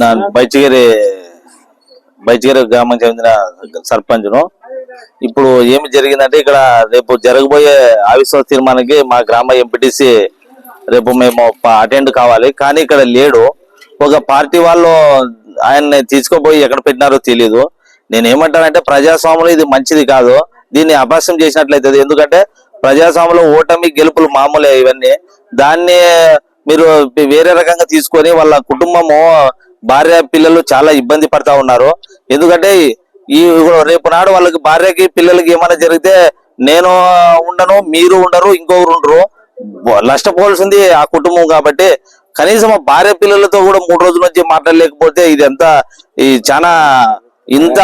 నా బైచిగిరి బైచిగిరి గ్రామం చెందిన సర్పంచ్ను. ఇప్పుడు ఏమి జరిగిందంటే ఇక్కడ రేపు జరగబోయే అవిశ్వాస తీర్మానానికి మా గ్రామ ఎంపీటీసీ రేపు మేము అటెండ్ కావాలి. కానీ ఇక్కడ లేడు. ఒక పార్టీ వాళ్ళు ఆయన్ని తీసుకుపోయి ఎక్కడ పెట్టినారో తెలియదు నేను ఏమంటానంటే ప్రజాస్వామ్యంలో ఇది మంచిది కాదు. దీన్ని అభాస్యం చేసినట్లయితే ఎందుకంటే ప్రజాస్వామ్యంలో ఓటమి గెలుపులు మామూలే ఇవన్నీ. దాన్ని మీరు వేరే రకంగా తీసుకొని వాళ్ళ కుటుంబము భార్య పిల్లలు చాలా ఇబ్బంది పడతా ఉన్నారు. ఎందుకంటే ఈ రేపు నాడు వాళ్ళకి భార్యకి పిల్లలకి ఏమైనా జరిగితే నేను ఉండను మీరు ఉండరు ఇంకొకరు ఉండరు. నష్టపోవాల్సింది ఆ కుటుంబం కాబట్టి కనీసం భార్య పిల్లలతో కూడా మూడు రోజుల నుంచి మాట్లాడలేకపోతే ఇది ఎంత ఈ చాలా ఇంత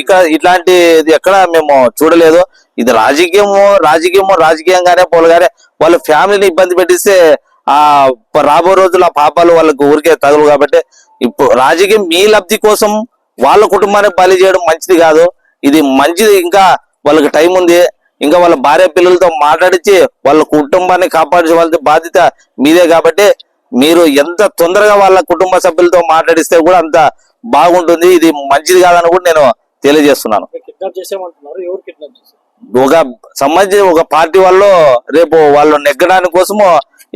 ఇక ఇట్లాంటి ఎక్కడ మేము చూడలేదు. ఇది రాజకీయము రాజకీయము రాజకీయంగానే పోలగానే వాళ్ళ ఫ్యామిలీని ఇబ్బంది పెట్టిస్తే ఆ రాబో రోజులు ఆ పాపాలు వాళ్ళకు ఊరికే తగలు కాబట్టి ఇప్పుడు రాజకీయం మీ లబ్ధి కోసం వాళ్ళ కుటుంబాన్ని బలి చేయడం మంచిది కాదు. ఇది మంచిది ఇంకా వాళ్ళకి టైం ఉంది. ఇంకా వాళ్ళ భార్య పిల్లలతో మాట్లాడించి వాళ్ళ కుటుంబాన్ని కాపాడించవలసిన బాధ్యత మీదే కాబట్టి మీరు ఎంత తొందరగా వాళ్ళ కుటుంబ సభ్యులతో మాట్లాడిస్తే కూడా అంత బాగుంటుంది. ఇది మంచిది కాదని కూడా నేను తెలియజేస్తున్నాను. ఒక సంబంధించి ఒక పార్టీ వాళ్ళు రేపు వాళ్ళు నెగ్గడానికి కోసము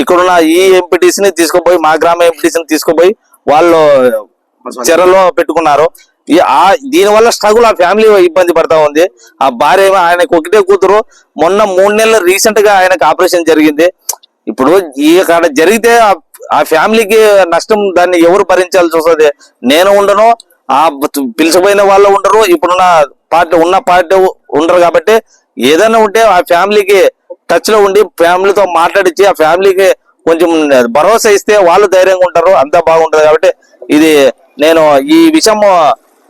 ఇక్కడున్న ఈ ఎంపీటీసీని తీసుకుపోయి మా గ్రామ ఎంపీటీసీని తీసుకుపోయి వాళ్ళు చెరలో పెట్టుకున్నారు. ఈ ఆ దీని వల్ల స్ట్రగుల్ ఆ ఫ్యామిలీ ఇబ్బంది పడతా ఉంది. ఆ భార్య ఆయనకు ఒకటే కూతురు. మొన్న మూడు నెలలు రీసెంట్గా ఆయనకు ఆపరేషన్ జరిగింది. ఇప్పుడు ఈ కాడ జరిగితే ఆ- ఫ్యామిలీకి నష్టం దాన్ని ఎవరు భరించాల్సి వస్తుంది? నేను ఉండను. ఆ పిలిచిపోయిన వాళ్ళు ఉండరు. ఇప్పుడున్న పార్టీ ఉన్న పార్టీ ఉండరు కాబట్టి ఏదైనా ఉంటే ఆ ఫ్యామిలీకి టచ్లో ఉండి ఫ్యామిలీతో మాట్లాడించి ఆ ఫ్యామిలీకి కొంచెం భరోసా ఇస్తే వాళ్ళు ధైర్యంగా ఉంటారు అంతా బాగుంటది కాబట్టి ఇది నేను ఈ విషయం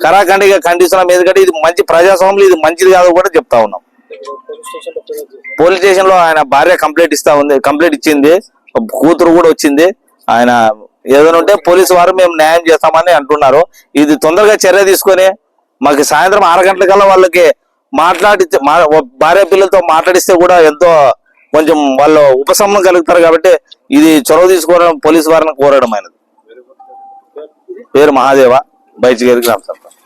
కరాఖండిగా ఖండిస్తున్నాం. ఎందుకంటే ఇది మంచి ప్రజాస్వామ్యం ఇది మంచిది కాదు కూడా చెప్తా ఉన్నాం. పోలీస్ స్టేషన్లో ఆయన భార్య కంప్లైంట్ ఇస్తా ఉంది కంప్లైంట్ ఇచ్చింది. కూతురు కూడా వచ్చింది. ఆయన ఏదైనా ఉంటే పోలీసు వారు మేము న్యాయం చేస్తామని అంటున్నారు. ఇది తొందరగా చర్య తీసుకొని మాకు సాయంత్రం ఆరు గంటలకల్లా వాళ్ళకి మాట్లాడి మా- భార్య పిల్లలతో మాట్లాడిస్తే కూడా ఎంతో కొంచెం వాళ్ళు ఉపశమనం కలుగుతారు కాబట్టి ఇది చొరవ తీసుకోవడం పోలీసు వారిని కోరడం అయినది. పేరు మహాదేవ బయటికి గ్రామ సర్పంచ్.